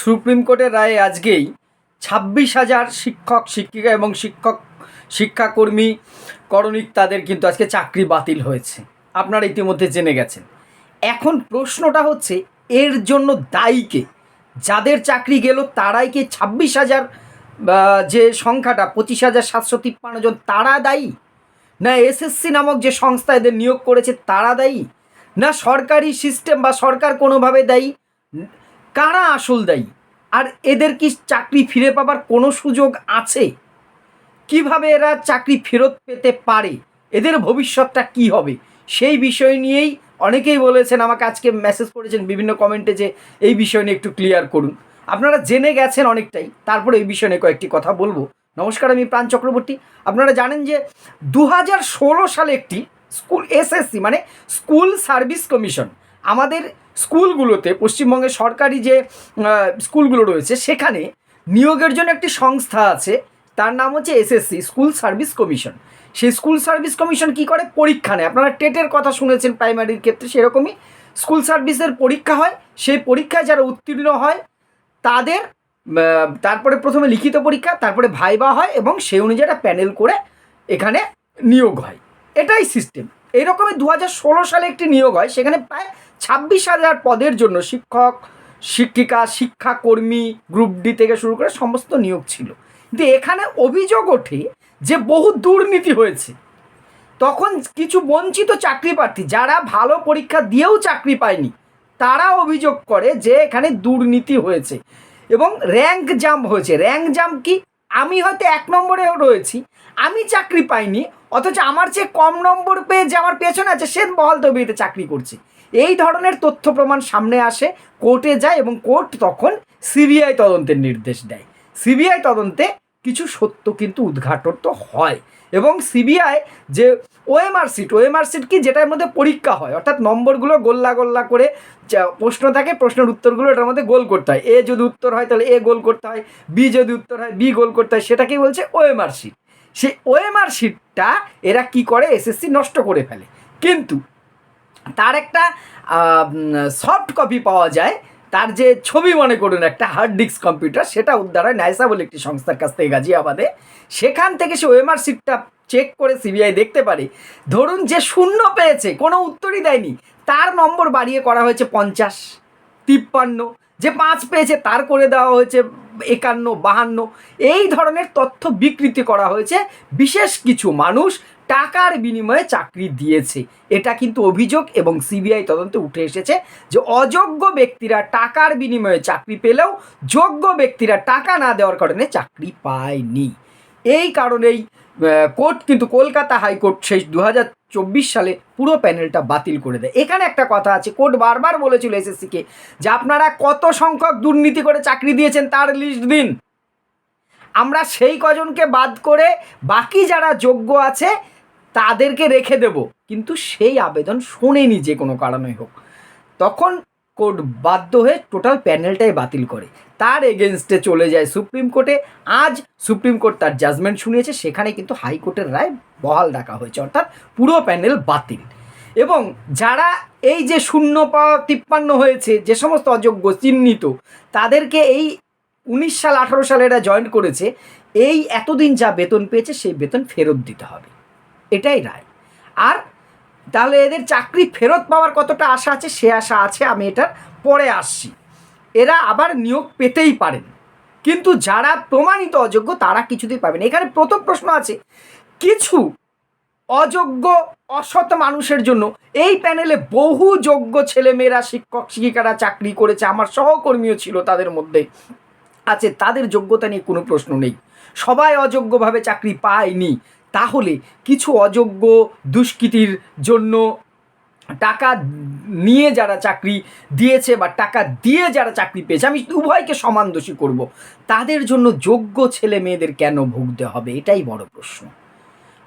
Supreme কোর্টের রায়ে আজকেই ছাব্বিশ হাজার শিক্ষক, শিক্ষিকা এবং শিক্ষক, শিক্ষাকর্মী করণিক তাদের কিন্তু আজকে চাকরি বাতিল হয়েছে। আপনারা ইতিমধ্যে জেনে গেছেন। এখন প্রশ্নটা হচ্ছে, এর জন্য দায়ীকে যাদের চাকরি গেল, তারাই কি ছাব্বিশ হাজার যে সংখ্যাটা, পঁচিশ হাজার সাতশো তিপ্পান্ন জন, তারা দায়ী? না এসএসসি নামক যে সংস্থা এদের নিয়োগ করেছে, তারা দায়ী? না সরকারি সিস্টেম বা সরকার কোনোভাবে দায়ী? কারা আসল দায়ী? আর এদের কি চাকরি ফিরে পাবার কোনো সুযোগ আছে? কীভাবে এরা চাকরি ফেরত পেতে পারে? এদের ভবিষ্যৎটা কি হবে? সেই বিষয় নিয়েই অনেকেই বলেছেন, আমাকে আজকে মেসেজ করেছেন বিভিন্ন কমেন্টে যে এই বিষয় নিয়ে একটু ক্লিয়ার করুন। আপনারা জেনে গেছেন অনেকটাই, তারপরে এই বিষয় নিয়ে কয়েকটি কথা বলব। নমস্কার, আমি প্রাণ চক্রবর্তী। আপনারা জানেন যে দু হাজার ষোলো সালে একটি স্কুল, এসএসসি মানে স্কুল সার্ভিস কমিশন আমাদের স্কুলগুলোতে, পশ্চিমবঙ্গের সরকারি যে স্কুলগুলো রয়েছে, সেখানে নিয়োগের জন্য একটি সংস্থা আছে, তার নাম হচ্ছে এসএসসি, স্কুল সার্ভিস কমিশন। সেই স্কুল সার্ভিস কমিশন কি করে? পরীক্ষা নেয়। আপনারা টেটের কথা শুনেছেন প্রাইমারির ক্ষেত্রে, সেরকমই স্কুল সার্ভিসের পরীক্ষা হয়। সেই পরীক্ষায় যারা উত্তীর্ণ হয়, তাদের তারপরে প্রথমে লিখিত পরীক্ষা, তারপরে ভাইবা হয় এবং সেই অনুযায়ী একটা প্যানেল করে এখানে নিয়োগ হয়। এটাই সিস্টেম। এইরকমই দু সালে একটি নিয়োগ হয়, সেখানে প্রায় ছাব্বিশ হাজার পদের জন্য শিক্ষক, শিক্ষিকা, শিক্ষাকর্মী গ্রুপ ডি থেকে শুরু করে সমস্ত নিয়োগ ছিল। কিন্তু এখানে অভিযোগ ওঠে যে বহু দুর্নীতি হয়েছে। তখন কিছু বঞ্চিত চাকরি প্রার্থী, যারা ভালো পরীক্ষা দিয়েও চাকরি পায়নি, তারা অভিযোগ করে যে এখানে দুর্নীতি হয়েছে। এবং র্যাঙ্ক জাম্প হয়েছে। র্যাঙ্ক জাম্প কি? আমি হয়তো এক নম্বরে রয়েছি, আমি চাকরি পাইনি অথচ আমার চেয়ে কম নম্বর পেয়ে যে আমার পেছনে আছে, সে বহাল তবিতে চাকরি করছে। এই ধরনের তথ্য প্রমাণ সামনে আসে, কোর্টে যায় এবং কোর্ট তখন সিবিআই তদন্তের নির্দেশ দেয়। সিবিআই তদন্তে কিছু সত্য কিন্তু উদ্ঘাটন তো হয় এবং সিবিআই যে ওএমআর সিট ওএমআর সিট কি যেটার মধ্যে পরীক্ষা হয়, অর্থাৎ নম্বরগুলো গোল্লা গোল্লা করে প্রশ্ন থাকে, প্রশ্নের উত্তরগুলো এটার মধ্যে গোল করতে হয়। এ যদি উত্তর হয় তাহলে এ গোল করতে হয়, বি যদি উত্তর হয়, বি গোল করতে হয় সেটাকেই বলছে? OMR sheet. সেই ওএমআর সিটটা এরা কি করে? এসএসসি নষ্ট করে ফেলে। কিন্তু তার একটা সফট কপি পাওয়া যায়। তার যে ছবি মনে করুন, একটা হার্ড ডিস্ক কম্পিউটার সেটা উদ্ধার হয় নাইসা বলে একটি সংস্থার কাছ থেকে গাজিয়াবাদে। সেখান থেকে সে ওএমআর সিটটা চেক করে সিবিআই দেখতে পারে। ধরুন যে শূন্য পেয়েছে, কোনো উত্তরই দেয়নি। তার নম্বর বাড়িয়ে করা হয়েছে পঞ্চাশ, তিপ্পান্ন। যে পাঁচ পেয়েছে তার করে দেওয়া হয়েছে একান্ন, বাহান্ন। এই ধরনের তথ্য বিকৃতি করা হয়েছে। বিশেষ কিছু মানুষ টাকার বিনিময়ে চাকরি দিয়েছে। এটা কিন্তু অভিযোগ এবং সিবিআই তদন্তে উঠে এসেছে যে অযোগ্য ব্যক্তিরা টাকার বিনিময়ে চাকরি পেলেও যোগ্য ব্যক্তিরা টাকা না দেওয়ার কারণে চাকরি পায়নি। এই কারণেই কোর্ট কিন্তু কলকাতা হাইকোর্ট সেই দু চব্বিশ সালে পুরো প্যানেলটা বাতিল করে দেয়। এখানে একটা কথা আছে, কোর্ট বারবার বলেছিল এসএসসিকে যে আপনারা কত সংখ্যক দুর্নীতি করে চাকরি দিয়েছেন তার লিস্ট দিন। আমরা সেই কজনকে বাদ করে বাকি যারা যোগ্য আছে তাদেরকে রেখে দেব। কিন্তু সেই আবেদন শোনেনি যে কোনো কারণে হোক। তখন কোর্ট বাধ্য হয়ে টোটাল প্যানেলটাই বাতিল করে। তার এগেনস্টে চলে যায় সুপ্রিম কোর্টে। আজ সুপ্রিম কোর্ট তার জাজমেন্ট শুনিয়েছে, সেখানে কিন্তু হাইকোর্টের রায় বহাল রাখা হয়েছে, অর্থাৎ পুরো প্যানেল বাতিল। এবং যারা এই যে শূন্য পাওয়া তিপ্পান্ন হয়েছে, যে সমস্ত অযোগ্য চিহ্নিত, তাদেরকে এই উনিশ সাল, আঠারো সালে এরা জয়েন করেছে, এই এতদিন যা বেতন পেয়েছে, সেই বেতন ফেরত দিতে হবে। এটাই রায়। আর তাহলে এদের চাকরি ফেরত পাওয়ার কতটা আশা আছে? সে আশা আছে, আমি এটার পরে আসছি। এরা আবার নিয়োগ পেতেই পারেন। কিন্তু যারা প্রমাণিত অযোগ্য, তারা কিছুতেই পাবেন এখানে প্রথম প্রশ্ন আছে, কিছু অযোগ্য, অসৎ মানুষের জন্য এই প্যানেলে বহু যোগ্য ছেলেমেয়েরা, শিক্ষক, শিক্ষিকারা চাকরি করেছে। আমার সহকর্মীও ছিল তাদের মধ্যে। আছে, তাদের যোগ্যতা নিয়ে কোনো প্রশ্ন নেই। সবাই অযোগ্যভাবে চাকরি পায়নি। তাহলে কিছু অযোগ্য দুষ্কৃতির জন্য টাকা নিয়ে যারা চাকরি দিয়েছে বা টাকা দিয়ে যারা চাকরি পেয়েছে, আমি উভয়কে সমান দোষী করব, তাদের জন্য যোগ্য ছেলে মেয়েদের কেন ভুগতে হবে? এটাই বড় প্রশ্ন।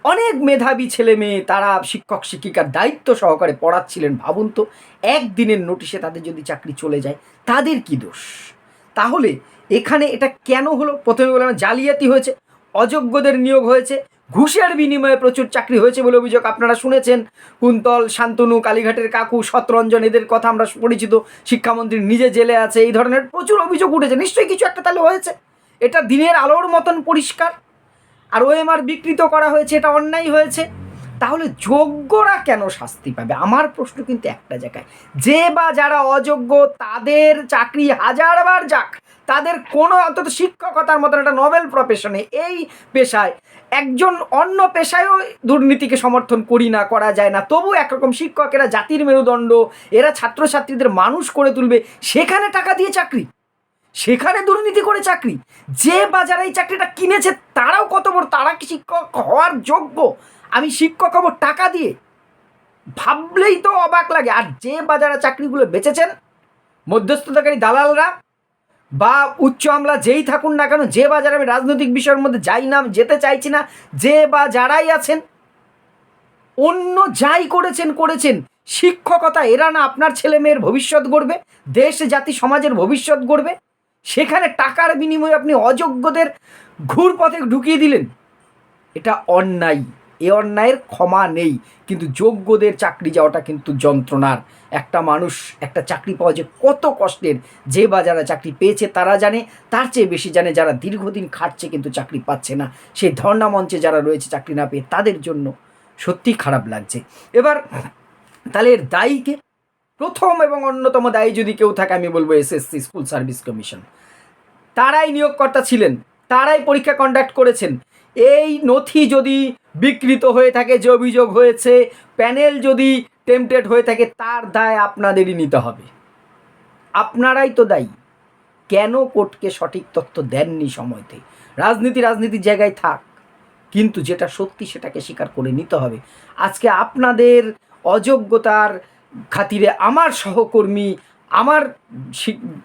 অনেক মেধাবী ছেলে মেয়ে, তারা শিক্ষক, শিক্ষিকার দায়িত্ব সহকারে পড়াচ্ছিলেন, ভাবুন তো, একদিনের নোটিশে তাদের যদি চাকরি চলে যায়, তাদের কি দোষ? তাহলে এখানে এটা কেন হলো? প্রথমে বললাম, জালিয়াতি হয়েছে, অযোগ্যদের নিয়োগ হয়েছে ঘুষের বিনিময়ে প্রচুর চাকরি হয়েছে বলে অভিযোগ আপনারা শুনেছেন। কুন্তল, শান্তনু, কালীঘাটের কাকু, শতরঞ্জন, এদের কথা আমরা পরিচিত। শিক্ষামন্ত্রী নিজে জেলে আছে, এই ধরনের প্রচুর অভিযোগ উঠেছে। নিশ্চয়ই কিছু একটা তাহলে হয়েছে। এটা দিনের আলোর মতন পরিষ্কার। আর ওএমআর বিকৃত করা হয়েছে, এটা অন্যায় হয়েছে। তাহলে যোগ্যরা কেন শাস্তি পাবে? আমার প্রশ্ন কিন্তু একটা জায়গায়। যে বা যারা অযোগ্য, তাদের চাকরি হাজারবার যাক। তাদের কোনো অন্তত শিক্ষকতার মতন একটা নোবেল প্রফেশনে এই পেশায় একজন অন্য পেশায়ও দুর্নীতিকে সমর্থন করি না, করা যায় না। তবু একরকম শিক্ষকেরা জাতির মেরুদণ্ড, এরা ছাত্রছাত্রীদের মানুষ করে তুলবে, সেখানে টাকা দিয়ে চাকরি। সেখানে দুর্নীতি করে চাকরি। যে বা যারা এই চাকরিটা কিনেছে, তারাও কত বড়, তারা কি শিক্ষক হওয়ার যোগ্য? আমি শিক্ষক হব টাকা দিয়ে। ভাবলেই তো অবাক লাগে। আর যে বাজারে চাকরিগুলো বেচেছেন, মধ্যস্থতাকারী দালালরা বা উচ্চ আমলা যেই থাকুন না কেন, যে বা যারা আমি রাজনৈতিক বিষয়ের মধ্যে যাই না, আমি যেতে চাইছি না, যে বা যারাই আছেন, অন্য যাই করেছেন করেছেন। শিক্ষকতা, এরা না আপনার ছেলে মেয়ের ভবিষ্যৎ গড়বে, দেশ, জাতি, সমাজের ভবিষ্যৎ গড়বে। সেখানে টাকার বিনিময়ে আপনি অযোগ্যদের ঘুর পথে ঢুকিয়ে দিলেন। এটা অন্যায়। এ অন্যায়ের ক্ষমা নেই। কিন্তু যোগ্যদের চাকরি যাওয়াটা কিন্তু যন্ত্রণার। একটা মানুষ, একটা চাকরি পাওয়া যে কত কষ্টের, যে বা যারা চাকরি পেয়েছে তারা জানে, তার চেয়ে বেশি জানে যারা দীর্ঘদিন খাটছে কিন্তু চাকরি পাচ্ছে না। সেই ধর্ণা মঞ্চে যারা রয়েছে চাকরি না পেয়ে তাদের জন্য সত্যি খারাপ লাগছে। এবার, তাহলে এর দায়ীকে, প্রথম এবং অন্যতম দায়ী যদি কেউ থাকে, আমি বলব এসএসসি স্কুল সার্ভিস কমিশন। তারাই নিয়োগকর্তা ছিলেন, তারাই পরীক্ষা কন্ডাক্ট করেছেন। এই নথি যদি বিকৃত হয়ে থাকে, যে অভিযোগ হয়েছে প্যানেল যদি টেম্পটেড হয়ে থাকে, তার দায় আপনাদেরই নিতে হবে। আপনারাই তো দায়ী। কেন কোর্টকে সঠিক তথ্য দেননি সময়তে? রাজনীতি রাজনীতির জায়গায় থাক, কিন্তু যেটা সত্যি সেটাকে স্বীকার করে নিতে হবে। আজকে আপনাদের অযোগ্যতার খাতিরে আমার সহকর্মী আমার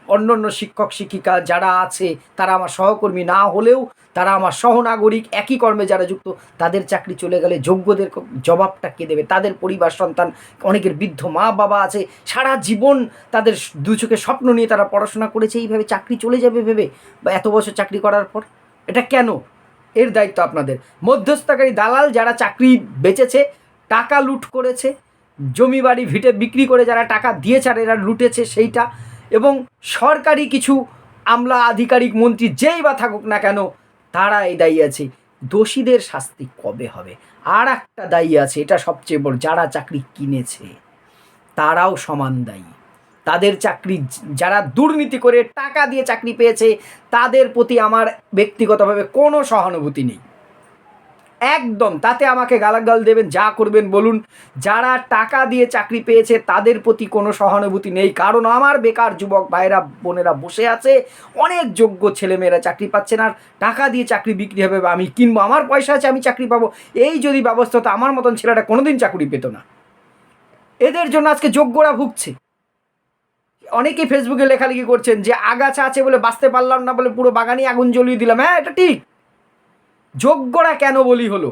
অন্য অন্য শিক্ষক, শিক্ষিকা যারা আছে, তারা আমার সহকর্মী না হলেও তারা আমার সহনাগরিক, একই কর্মে যারা যুক্ত, তাদের চাকরি চলে গেলে যোগ্যদের জবাবটা কে দেবে? তাদের পরিবার, সন্তান, অনেকের বৃদ্ধ মা বাবা আছে, সারা জীবন তাদের দু চোখে স্বপ্ন নিয়ে তারা পড়াশোনা করেছে, এইভাবে চাকরি চলে যাবে ভেবে? বা এত বছর চাকরি করার পর? এটা কেন? এর দায়িত্ব আপনাদের। মধ্যস্থকারী দালাল যারা চাকরি বেচেছে, টাকা লুট করেছে জমি বাড়ি ভিটে বিক্রি করে যারা টাকা দিয়েছে আর এরা লুটেছে সেইটা এবং সরকারি কিছু আমলা আধিকারিক মন্ত্রী যেই বা থাকুক না কেন তারা এই দায়ী আছে। দোষীদের শাস্তি কবে হবে? আর একটা দায়ী আছে, এটা সবচেয়ে বড়, যারা চাকরি কিনেছে, তারাও সমান দায়ী। তাদের চাকরি যারা দুর্নীতি করে টাকা দিয়ে চাকরি পেয়েছে, তাদের প্রতি আমার ব্যক্তিগতভাবে কোনো সহানুভূতি নেই। একদম, তাতে আমাকে গালাগাল দেবেন, যা করবেন বলুন। যারা টাকা দিয়ে চাকরি পেয়েছে, তাদের প্রতি কোনো সহানুভূতি নেই। কারণ আমার বেকার যুবক ভাইয়েরা বোনেরা বসে আছে, অনেক যোগ্য ছেলেমেয়েরা চাকরি পাচ্ছে না। আর টাকা দিয়ে চাকরি বিক্রি হবে, বা আমি কিনবো, আমার পয়সা আছে, আমি চাকরি পাবো। এই যদি ব্যবস্থা তো আমার মতন ছেলেটা কোনোদিন চাকরি পেতো না। এদের জন্য আজকে যোগ্যরা ভুগছে। অনেকেই ফেসবুকে লেখালেখি করছেন যে, আগাছা আছে বলে বাঁচতে পারলাম না বলে পুরো বাগানই আগুন জ্বলিয়ে দিলাম। হ্যাঁ এটা ঠিক। যোগ্যরা কেন বলি হলো?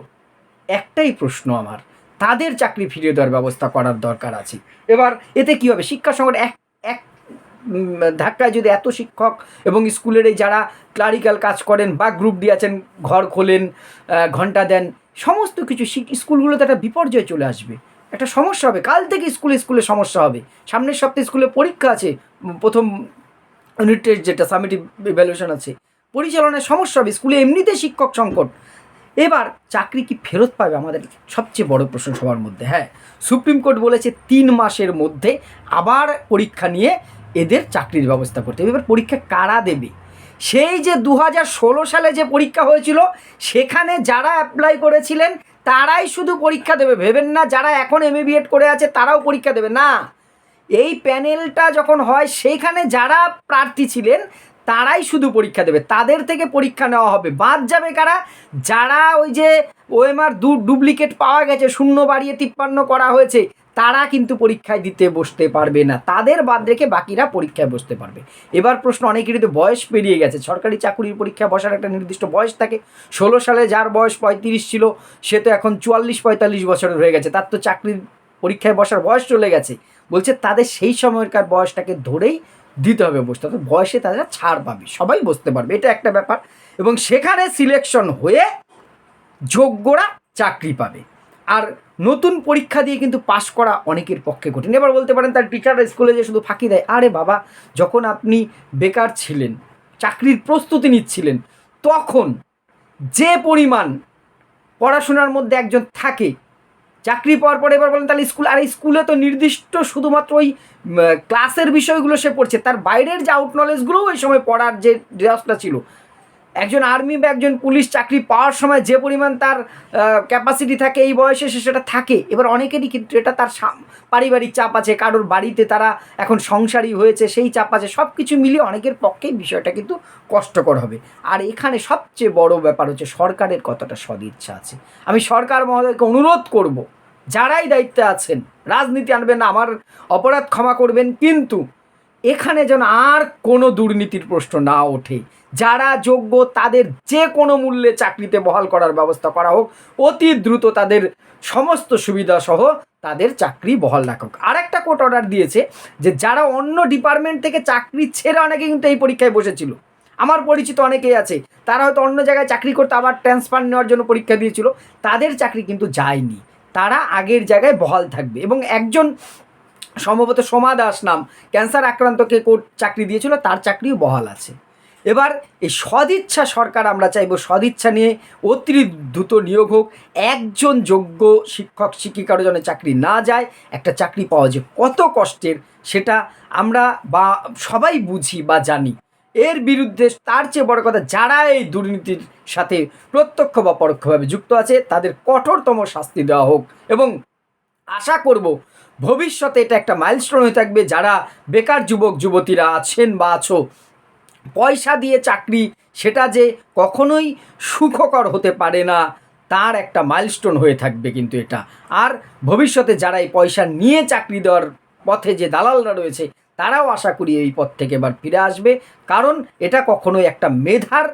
একটাই প্রশ্ন আমার। তাদের চাকরি ফিরিয়ে দেওয়ার ব্যবস্থা করার দরকার আছে। এবার এতে কি হবে? শিক্ষা সংকট এক এক ধাক্কায় যদি এত শিক্ষক এবং স্কুলের এই যারা ক্লারিক্যাল কাজ করেন বা গ্রুপ ডি আছেন, ঘর খোলেন ঘণ্টা দেন, সমস্ত কিছু স্কুলগুলোতে একটা বিপর্যয় চলে আসবে। একটা সমস্যা হবে। কাল থেকে স্কুলে স্কুলে সমস্যা হবে। সামনের সপ্তাহে স্কুলে পরীক্ষা আছে। প্রথম ইউনিট টেস্ট যেটা সামিটিভ ইভ্যালুয়েশন আছে। পরিচালনায় সমস্যা হবে, স্কুলে এমনিতে শিক্ষক সংকট। এবার চাকরি কি ফেরত পাবে আমাদের সবচেয়ে বড় প্রশ্ন সবার মধ্যে হ্যাঁ। সুপ্রিম কোর্ট বলেছে তিন মাসের মধ্যে আবার পরীক্ষা নিয়ে এদের চাকরির ব্যবস্থা করতে হবে। এবার পরীক্ষা কারা দেবে? সেই যে দু সালে যে পরীক্ষা হয়েছিল, সেখানে যারা অ্যাপ্লাই করেছিলেন, তারাই শুধু পরীক্ষা দেবে, ভেবেন না যারা এখন এম করে আছে, তারাও পরীক্ষা দেবে, না। এই প্যানেলটা যখন হয়, সেইখানে যারা প্রার্থী ছিলেন তারাই শুধু পরীক্ষা দেবে। তাদের থেকে পরীক্ষা নেওয়া হবে। বাদ যাবে কারা? যারা ওই যে ওএমআর দু ডুপ্লিকেট পাওয়া গেছে, শূন্য বাড়িয়ে তিপ্পান্ন করা হয়েছে, তারা কিন্তু পরীক্ষায় দিতে বসতে পারবে না। তাদের বাদ রেখে বাকিরা পরীক্ষায় বসতে পারবে। এবার প্রশ্ন, অনেকেরই তো বয়স পেরিয়ে গেছে। সরকারি চাকুরির পরীক্ষা বসার একটা নির্দিষ্ট বয়স থাকে। ষোলো সালে যার বয়স পঁয়ত্রিশ ছিল, সে তো এখন চুয়াল্লিশ, পঁয়তাল্লিশ বছরের হয়ে গেছে। তার তো চাকরির পরীক্ষায় বসার বয়স চলে গেছে। বলছে, তাদের সেই সময়কার বয়সটাকে ধরেই দিতে হবে বসতে হবে বয়সে তারা ছাড় পাবে, সবাই বসতে পারবে, এটা একটা ব্যাপার। এবং সেখানে সিলেকশন হয়ে যোগ্যরা চাকরি পাবে। আর নতুন পরীক্ষা দিয়ে কিন্তু পাশ করা অনেকের পক্ষে কঠিন। এবার বলতে পারেন, তার টিচাররা স্কুলে যে শুধু ফাঁকি দেয়, আরে বাবা, যখন আপনি বেকার ছিলেন, চাকরির প্রস্তুতি নিচ্ছিলেন, তখন যে পরিমাণ পড়াশোনার মধ্যে একজন থাকে চাকরি পাওয়ার পরে এবার বলেন, তাহলে স্কুল, আর স্কুলে তো নির্দিষ্ট শুধুমাত্র ওই ক্লাসের বিষয়গুলো সে পড়ছে। তার বাইরের যে আউট নলেজগুলোও ওই সময় পড়ার যে ড্রেসটা ছিল একজন আর্মি বা একজন পুলিশ চাকরি পাওয়ার সময় যে পরিমাণ তার ক্যাপাসিটি থাকে এই বয়সে সে সেটা থাকে। এবার অনেকেরই কিন্তু এটা তার পারিবারিক চাপ আছে, কারোর বাড়িতে তারা এখন সংসারী হয়েছে, সেই চাপ আছে সব কিছু মিলিয়ে অনেকের পক্ষেই বিষয়টা কিন্তু কষ্টকর হবে। আর এখানে সবচেয়ে বড় ব্যাপার হচ্ছে সরকারের কতটা সদিচ্ছা আছে। আমি সরকার মহোদয়কে অনুরোধ করব, যারাই দায়িত্বে আছেন, রাজনীতি আনবেন আমার অপরাধ ক্ষমা করবেন, কিন্তু এখানে যেন আর কোনো দুর্নীতির প্রশ্ন না ওঠে। যারা যোগ্য তাদের যে কোনো মূল্যে চাকরিতে বহাল করার ব্যবস্থা করা হোক, অতি দ্রুত তাদের সমস্ত সুবিধা সহ তাদের চাকরি বহাল রাখুক। আর একটা কোর্ট অর্ডার দিয়েছে যে যারা অন্য ডিপার্টমেন্ট থেকে চাকরি ছেড়ে অনেকে কিন্তু এই পরীক্ষায় বসেছিল। আমার পরিচিত অনেকেই আছে, তারা হয়তো অন্য জায়গায় চাকরি করতে আবার ট্রান্সফার নেওয়ার জন্য পরীক্ষা দিয়েছিল, তাদের চাকরি কিন্তু যায়নি। তারা আগের জায়গায় বহাল থাকবে এবং একজন সম্ভবত সোমা দাস নাম। ক্যান্সার আক্রান্তকে কোর্ট চাকরি দিয়েছিল, তার চাকরিও বহাল আছে। এবার এই সদিচ্ছা সরকার আমরা চাইব, সদিচ্ছা নিয়ে অতি দ্রুত নিয়োগ হোক, একজন যোগ্য শিক্ষক শিক্ষিকারও যেন চাকরি না যায়, একটা চাকরি পাওয়া যে কত কষ্টের, সেটা আমরা বা সবাই বুঝি বা জানি। এর বিরুদ্ধে তার চেয়ে বড় কথা, যারা এই দুর্নীতির সাথে প্রত্যক্ষ বা পরোক্ষভাবে যুক্ত আছে, তাদের কঠোরতম শাস্তি দেওয়া হোক। এবং আশা করব ভবিষ্যতে এটা একটা মাইলস্টোন হয়ে থাকবে যারা বেকার যুবক, যুবতীরা আছেন বা আছো, পয়সা দিয়ে চাকরি, সেটা যে কখনোই সুখকর হতে পারে না, তার একটা মাইলস্টোন হয়ে থাকবে কিন্তু এটা। আর ভবিষ্যতে যারা এই পয়সা নিয়ে চাকরি দেওয়ার পথে যে দালালরা রয়েছে, তারাও আশা করি এই পথ থেকে এবার ফিরে আসবে। কারণ এটা কখনোই একটা মেধার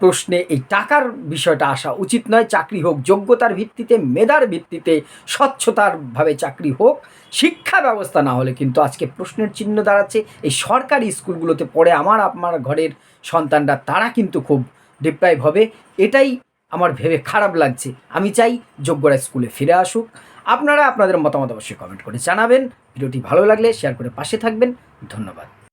প্রশ্নে এই টাকার বিষয়টা আসা উচিত নয়। চাকরি হোক, যোগ্যতার ভিত্তিতে, মেধার ভিত্তিতে স্বচ্ছতারভাবে চাকরি হোক, শিক্ষা ব্যবস্থা না হলে কিন্তু আজকে প্রশ্নের চিহ্ন দাঁড়াচ্ছে। এই সরকারি স্কুলগুলোতে পড়ে আমার, আপনার ঘরের সন্তানরা, তারা কিন্তু খুব ডিপ্রাইভ হবে। এটাই আমার ভেবে খারাপ লাগছে। আমি চাই যোগ্যরা স্কুলে ফিরে আসুক। আপনারা আপনাদের মতামত অবশ্যই কমেন্ট করে জানাবেন। ভিডিওটি ভালো লাগলে শেয়ার করে পাশে থাকবেন। ধন্যবাদ।